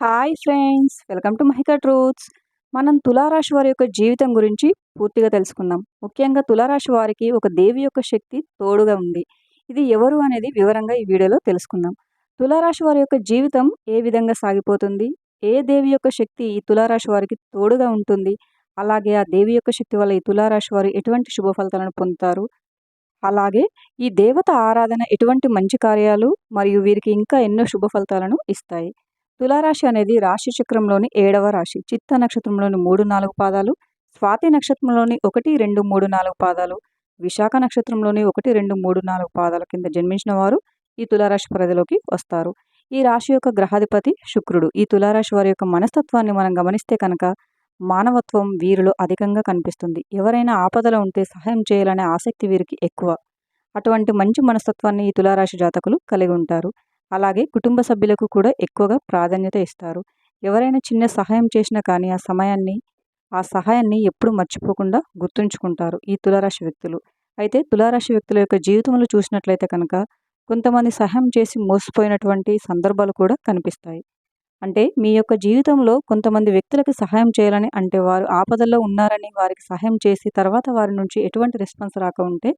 Hi friends welcome to Mahika truths. మనం తులారాశి వారి యొక్క జీవితం గురించి పూర్తిగా తెలుసుకుందాం. ముఖ్యంగా తులారాశి వారికి ఒక దేవి యొక్క శక్తి తోడుగా ఉంది. ఇది ఎవరు అనేది వివరంగా ఈ వీడియోలో తెలుసుకుందాం. తులారాశి వారి యొక్క జీవితం ఏ విధంగా సాగిపోతుంది? ఏ దేవి యొక్క శక్తి ఈ తులారాశి వారికి తోడుగా ఉంటుంది? అలాగే ఆ దేవి యొక్క శక్తి వల్ల ఈ తులారాశి వారు ఎటువంటి శుభ ఫలితాలను పొందుతారు? అలాగే ఈ దేవత ఆరాధన ఎటువంటి మంచి కార్యాలు మరియు వీరికి ఇంకా ఎన్నో శుభ ఫలితాలను ఇస్తాయి? తులారాశి అనేది రాశి చక్రంలోని ఏడవ రాశి. చిత్త నక్షత్రంలోని మూడు నాలుగు పాదాలు స్వాతి నక్షత్రంలోని ఒకటి రెండు మూడు నాలుగు పాదాలు విశాఖ నక్షత్రంలోని ఒకటి రెండు మూడు నాలుగు పాదాల కింద జన్మించిన వారు ఈ తులారాశి పరిధిలోకి వస్తారు. ఈ రాశి యొక్క గ్రహాధిపతి శుక్రుడు. ఈ తులారాశి వారి యొక్క మనస్తత్వాన్ని మనం గమనిస్తే కనుక మానవత్వం వీరిలో అధికంగా కనిపిస్తుంది. ఎవరైనా ఆపదలో ఉంటే సహాయం చేయాలనే ఆసక్తి వీరికి ఎక్కువ. అటువంటి మంచి మనస్తత్వాన్ని ఈ తులారాశి జాతకులు కలిగి ఉంటారు. అలాగే కుటుంబ సభ్యులకు కూడా ఎక్కువగా ప్రాధాన్యత ఇస్తారు. ఎవరైనా చిన్న సహాయం చేసినా కానీ ఆ సమయాన్ని ఆ సహాయాన్ని ఎప్పుడు మర్చిపోకుండా గుర్తుంచుకుంటారు ఈ తులారాశి వ్యక్తులు. అయితే తులారాశి వ్యక్తుల యొక్క జీవితంలో చూసినట్లయితే కనుక కొంతమంది సహాయం చేసి మోసపోయినటువంటి సందర్భాలు కూడా కనిపిస్తాయి. అంటే మీ యొక్క జీవితంలో కొంతమంది వ్యక్తులకు సహాయం చేయాలని అంటే వారు ఆపదల్లో ఉన్నారని వారికి సహాయం చేసి తర్వాత వారి నుంచి ఎటువంటి రెస్పాన్స్ రాక ఉంటే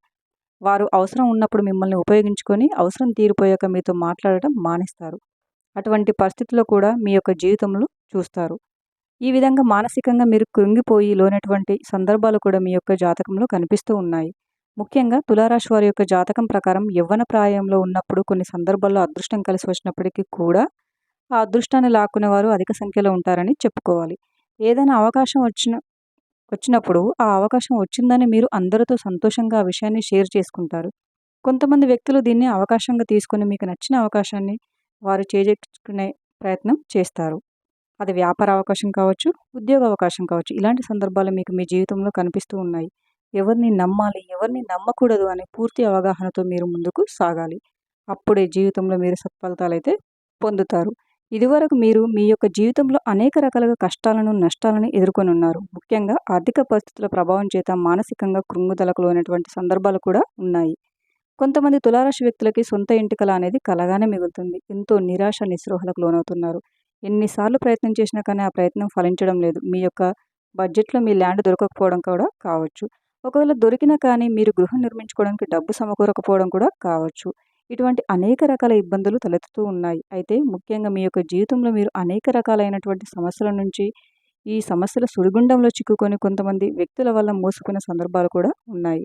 వారు అవసరం ఉన్నప్పుడు మిమ్మల్ని ఉపయోగించుకొని అవసరం తీరిపోయాక మీతో మాట్లాడటం మానేస్తారు. అటువంటి పరిస్థితుల్లో కూడా మీ యొక్క జీవితంలో చూస్తారు. ఈ విధంగా మానసికంగా మీరు కృంగిపోయి లోనటువంటి సందర్భాలు కూడా మీ యొక్క జాతకంలో కనిపిస్తూ ఉన్నాయి. ముఖ్యంగా తులారాశి వారి యొక్క జాతకం ప్రకారం యవ్వన ప్రాయంలో ఉన్నప్పుడు కొన్ని సందర్భాల్లో అదృష్టం కలిసి వచ్చినప్పటికీ కూడా ఆ అదృష్టాన్ని లాక్కునే వారు అధిక సంఖ్యలో ఉంటారని చెప్పుకోవాలి. ఏదైనా అవకాశం వచ్చిన వచ్చినప్పుడు ఆ అవకాశం వచ్చిందని మీరు అందరితో సంతోషంగా ఆ విషయాన్ని షేర్ చేసుకుంటారు. కొంతమంది వ్యక్తులు దీన్ని అవకాశంగా తీసుకొని మీకు నచ్చిన అవకాశాన్ని వారు చేజెక్కునే ప్రయత్నం చేస్తారు. అది వ్యాపార అవకాశం కావచ్చు ఉద్యోగ అవకాశం కావచ్చు ఇలాంటి సందర్భాలు మీకు మీ జీవితంలో కనిపిస్తూ ఉన్నాయి. ఎవరిని నమ్మాలి ఎవరిని నమ్మకూడదు అనే పూర్తి అవగాహనతో మీరు ముందుకు సాగాలి. అప్పుడే జీవితంలో మీరు సత్ఫలితాలు అయితే పొందుతారు. ఇదివరకు మీరు మీ యొక్క జీవితంలో అనేక రకాలుగా కష్టాలను నష్టాలను ఎదుర్కొని ఉన్నారు. ముఖ్యంగా ఆర్థిక పరిస్థితుల ప్రభావం చేత మానసికంగా కృంగుదలకు లోనటువంటి సందర్భాలు కూడా ఉన్నాయి. కొంతమంది తులారాశి వ్యక్తులకి సొంత ఇంటికల అనేది కలగానే మిగులుతుంది. ఎంతో నిరాశ నిస్రోహలకు లోనవుతున్నారు. ఎన్నిసార్లు ప్రయత్నం చేసినా కానీ ఆ ప్రయత్నం ఫలించడం లేదు. మీ యొక్క బడ్జెట్లో మీ ల్యాండ్ దొరకకపోవడం కూడా కావచ్చు. ఒకవేళ దొరికినా కానీ మీరు గృహం నిర్మించుకోవడానికి డబ్బు సమకూరకపోవడం కూడా కావచ్చు. ఇటువంటి అనేక రకాల ఇబ్బందులు తలెత్తుతూ ఉన్నాయి. అయితే ముఖ్యంగా మీ యొక్క జీవితంలో మీరు అనేక రకాలైనటువంటి సమస్యల నుంచి ఈ సమస్యల సుడిగుండంలో చిక్కుకొని కొంతమంది వ్యక్తుల వల్ల మోసుకునే సందర్భాలు కూడా ఉన్నాయి.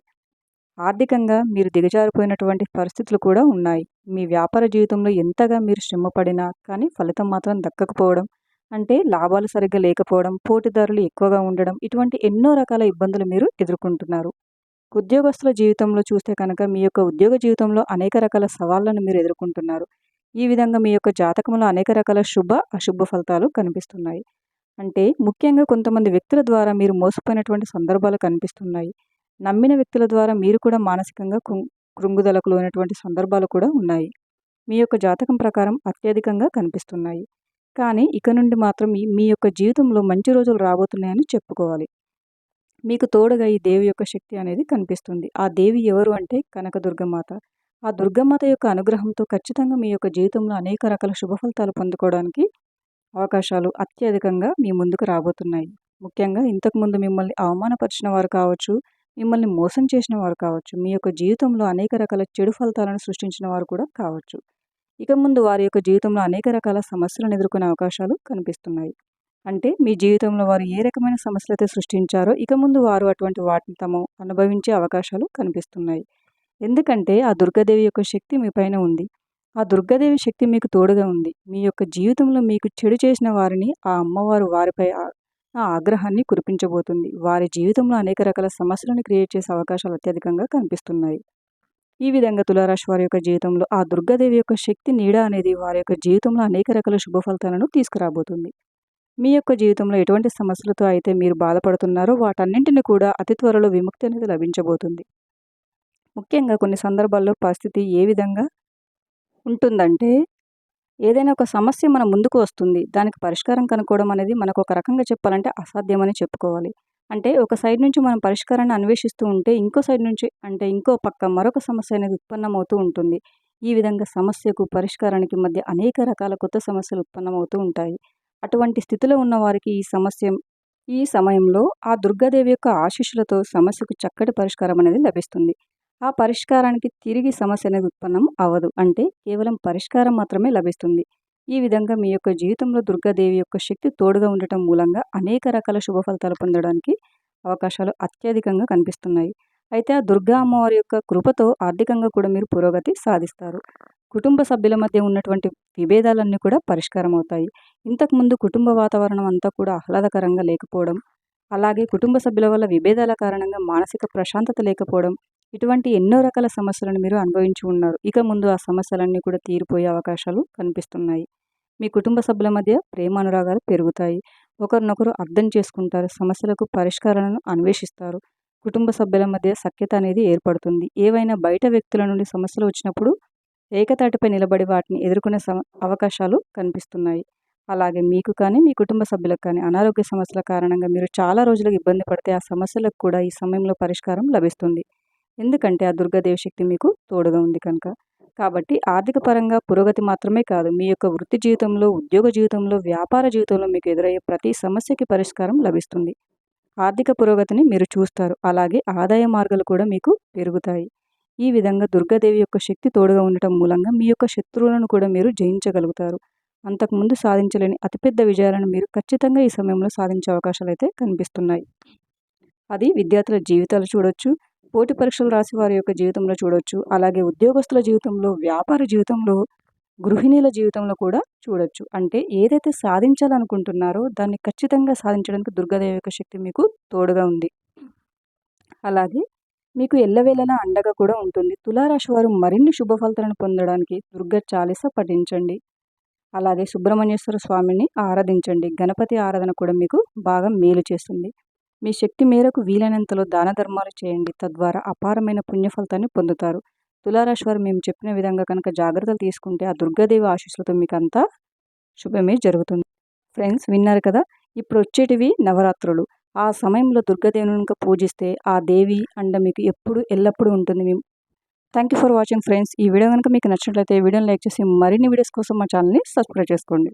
ఆర్థికంగా మీరు దిగజారిపోయినటువంటి పరిస్థితులు కూడా ఉన్నాయి. మీ వ్యాపార జీవితంలో ఎంతగా మీరు శ్రమపడినా కానీ ఫలితం మాత్రం దక్కకపోవడం అంటే లాభాలు సరిగ్గా లేకపోవడం పోటీదారులు ఎక్కువగా ఉండడం ఇటువంటి ఎన్నో రకాల ఇబ్బందులు మీరు ఎదుర్కొంటున్నారు. ఉద్యోగస్తుల జీవితంలో చూస్తే కనుక మీ యొక్క ఉద్యోగ జీవితంలో అనేక రకాల సవాళ్ళను మీరు ఎదుర్కొంటున్నారు. ఈ విధంగా మీ యొక్క జాతకంలో అనేక రకాల శుభ అశుభ ఫలితాలు కనిపిస్తున్నాయి. అంటే ముఖ్యంగా కొంతమంది వ్యక్తుల ద్వారా మీరు మోసపోయినటువంటి సందర్భాలు కనిపిస్తున్నాయి. నమ్మిన వ్యక్తుల ద్వారా మీరు కూడా మానసికంగా కృంగుదలకు లోనటువంటి సందర్భాలు కూడా ఉన్నాయి. మీ యొక్క జాతకం ప్రకారం అత్యధికంగా కనిపిస్తున్నాయి. కానీ ఇక నుండి మాత్రం మీ యొక్క జీవితంలో మంచి రోజులు రాబోతున్నాయని చెప్పుకోవాలి. మీకు తోడుగా ఈ దేవి యొక్క శక్తి అనేది కనిపిస్తుంది. ఆ దేవి ఎవరు అంటే కనకదుర్గమాత. ఆ దుర్గమాత యొక్క అనుగ్రహంతో ఖచ్చితంగా మీ యొక్క జీవితంలో అనేక రకాల శుభ ఫలితాలు పొందుకోవడానికి అవకాశాలు అత్యధికంగా మీ ముందుకు రాబోతున్నాయి. ముఖ్యంగా ఇంతకుముందు మిమ్మల్ని అవమానపరిచిన వారు కావచ్చు మిమ్మల్ని మోసం చేసిన వారు కావచ్చు మీ యొక్క జీవితంలో అనేక రకాల చెడు ఫలితాలను సృష్టించిన వారు కూడా కావచ్చు. ఇక ముందు వారి యొక్క జీవితంలో అనేక రకాల సమస్యలను ఎదుర్కొనే అవకాశాలు కనిపిస్తున్నాయి. అంటే మీ జీవితంలో వారు ఏ రకమైన సమస్యలు అయితే సృష్టించారో ఇక ముందు వారు అటువంటి వాటిని తమ అనుభవించే అవకాశాలు కనిపిస్తున్నాయి. ఎందుకంటే ఆ దుర్గాదేవి యొక్క శక్తి మీ పైన ఉంది. ఆ దుర్గాదేవి శక్తి మీకు తోడుగా ఉంది. మీ యొక్క జీవితంలో మీకు చెడు చేసిన వారిని ఆ అమ్మవారు వారిపై ఆ ఆగ్రహాన్ని కురిపించబోతుంది. వారి జీవితంలో అనేక రకాల సమస్యలను క్రియేట్ చేసే అవకాశాలు అత్యధికంగా కనిపిస్తున్నాయి. ఈ విధంగా తులారాశి వారి యొక్క జీవితంలో ఆ దుర్గాదేవి యొక్క శక్తి నీడ అనేది వారి యొక్క జీవితంలో అనేక రకాల శుభ ఫలితాలను తీసుకురాబోతుంది. మీ యొక్క జీవితంలో ఎటువంటి సమస్యలతో అయితే మీరు బాధపడుతున్నారో వాటన్నింటిని కూడా అతి త్వరలో విముక్తి అనేది లభించబోతుంది. ముఖ్యంగా కొన్ని సందర్భాల్లో పరిస్థితి ఏ విధంగా ఉంటుందంటే ఏదైనా ఒక సమస్య మన ముందుకు వస్తుంది దానికి పరిష్కారం కనుక్కోవడం అనేది మనకు ఒక రకంగా చెప్పాలంటే అసాధ్యమని చెప్పుకోవాలి. అంటే ఒక సైడ్ నుంచి మనం పరిష్కారాన్ని అన్వేషిస్తూ ఉంటే ఇంకో సైడ్ నుంచి అంటే ఇంకో పక్క మరొక సమస్య అనేది ఉత్పన్నమవుతూ ఉంటుంది. ఈ విధంగా సమస్యకు పరిష్కారానికి మధ్య అనేక రకాల కొత్త సమస్యలు ఉత్పన్నమవుతూ ఉంటాయి. అటువంటి స్థితిలో ఉన్న వారికి ఈ సమస్య ఈ సమయంలో ఆ దుర్గాదేవి యొక్క ఆశీస్సులతో సమస్యకు చక్కటి పరిష్కారం అనేది లభిస్తుంది. ఆ పరిష్కారానికి తిరిగి సమస్య అనేది ఉత్పన్నం అవ్వదు. అంటే కేవలం పరిష్కారం మాత్రమే లభిస్తుంది. ఈ విధంగా మీ యొక్క జీవితంలో దుర్గాదేవి యొక్క శక్తి తోడుగా ఉండటం మూలంగా అనేక రకాల శుభ ఫలితాలు పొందడానికి అవకాశాలు అత్యధికంగా కనిపిస్తున్నాయి. అయితే ఆ దుర్గా అమ్మవారి యొక్క కృపతో ఆర్థికంగా కూడా మీరు పురోగతి సాధిస్తారు. కుటుంబ సభ్యుల మధ్య ఉన్నటువంటి విభేదాలన్నీ కూడా పరిష్కారం అవుతాయి. ఇంతకుముందు కుటుంబ వాతావరణం అంతా కూడా ఆహ్లాదకరంగా లేకపోవడం అలాగే కుటుంబ సభ్యుల వల్ల విభేదాల కారణంగా మానసిక ప్రశాంతత లేకపోవడం ఇటువంటి ఎన్నో రకాల సమస్యలను మీరు అనుభవించి ఉన్నారు. ఇక ముందు ఆ సమస్యలన్నీ కూడా తీరిపోయే అవకాశాలు కనిపిస్తున్నాయి. మీ కుటుంబ సభ్యుల మధ్య ప్రేమానురాగాలు పెరుగుతాయి. ఒకరినొకరు అర్థం చేసుకుంటారు సమస్యలకు పరిష్కారాలను అన్వేషిస్తారు. కుటుంబ సభ్యుల మధ్య సఖ్యత అనేది ఏర్పడుతుంది. ఏవైనా బయట వ్యక్తుల నుండి సమస్యలు వచ్చినప్పుడు ఏకతాటిపై నిలబడి వాటిని ఎదుర్కొనే అవకాశాలు కనిపిస్తున్నాయి. అలాగే మీకు కానీ మీ కుటుంబ సభ్యులకు కానీ అనారోగ్య సమస్యల కారణంగా మీరు చాలా రోజులకు ఇబ్బంది పడితే ఆ సమస్యలకు కూడా ఈ సమయంలో పరిష్కారం లభిస్తుంది. ఎందుకంటే ఆ దుర్గాదేవి శక్తి మీకు తోడుగా ఉంది కనుక. కాబట్టి ఆర్థిక పరంగా పురోగతి మాత్రమే కాదు మీ యొక్క వృత్తి జీవితంలో ఉద్యోగ జీవితంలో వ్యాపార జీవితంలో మీకు ఎదురయ్యే ప్రతి సమస్యకి పరిష్కారం లభిస్తుంది. ఆర్థిక పురోగతిని మీరు చూస్తారు. అలాగే ఆదాయ మార్గాలు కూడా మీకు పెరుగుతాయి. ఈ విధంగా దుర్గాదేవి యొక్క శక్తి తోడుగా ఉండటం మూలంగా మీ యొక్క శత్రువులను కూడా మీరు జయించగలుగుతారు. అంతకుముందు సాధించలేని అతిపెద్ద విజయాలను మీరు ఖచ్చితంగా ఈ సమయంలో సాధించే అవకాశాలు అయితే కనిపిస్తున్నాయి. అది విద్యార్థుల జీవితాలు చూడొచ్చు పోటీ పరీక్షలు రాసి వారి యొక్క జీవితంలో చూడొచ్చు అలాగే ఉద్యోగస్తుల జీవితంలో వ్యాపార జీవితంలో గృహిణీల జీవితంలో కూడా చూడొచ్చు. అంటే ఏదైతే సాధించాలనుకుంటున్నారో దాన్ని ఖచ్చితంగా సాధించడానికి దుర్గాదేవి యొక్క శక్తి మీకు తోడుగా ఉంది. అలాగే మీకు ఎల్లవేళలా అండగా కూడా ఉంటుంది. తులారాశి వారు మరిన్ని శుభ ఫలితాలను పొందడానికి దుర్గ చాలీస పఠించండి. అలాగే సుబ్రహ్మణ్యేశ్వర స్వామిని ఆరాధించండి. గణపతి ఆరాధన కూడా మీకు బాగా మేలు చేస్తుంది. మీ శక్తి మేరకు వీలైనంతలో దాన ధర్మాలు చేయండి. తద్వారా అపారమైన పుణ్యఫలితాన్ని పొందుతారు. తులారాశి వారు మేము చెప్పిన విధంగా కనుక జాగ్రత్తలు తీసుకుంటే ఆ దుర్గాదేవి ఆశీస్సులతో మీకు అంతా శుభమే జరుగుతుంది. ఫ్రెండ్స్ విన్నారు కదా? ఇప్పుడు వచ్చేటివి నవరాత్రులు. ఆ సమయంలో దుర్గాదేవిని కనుక పూజిస్తే ఆ దేవి అండ మీకు ఎప్పుడు ఎల్లప్పుడూ ఉంటుంది. మేము thank you for watching friends. ఈ వీడియో కనుక మీకు నచ్చినట్లయితే వీడియోని లైక్ చేసి మరిన్ని వీడియోస్ కోసం మా ఛానల్ని సబ్స్క్రైబ్ చేసుకోండి.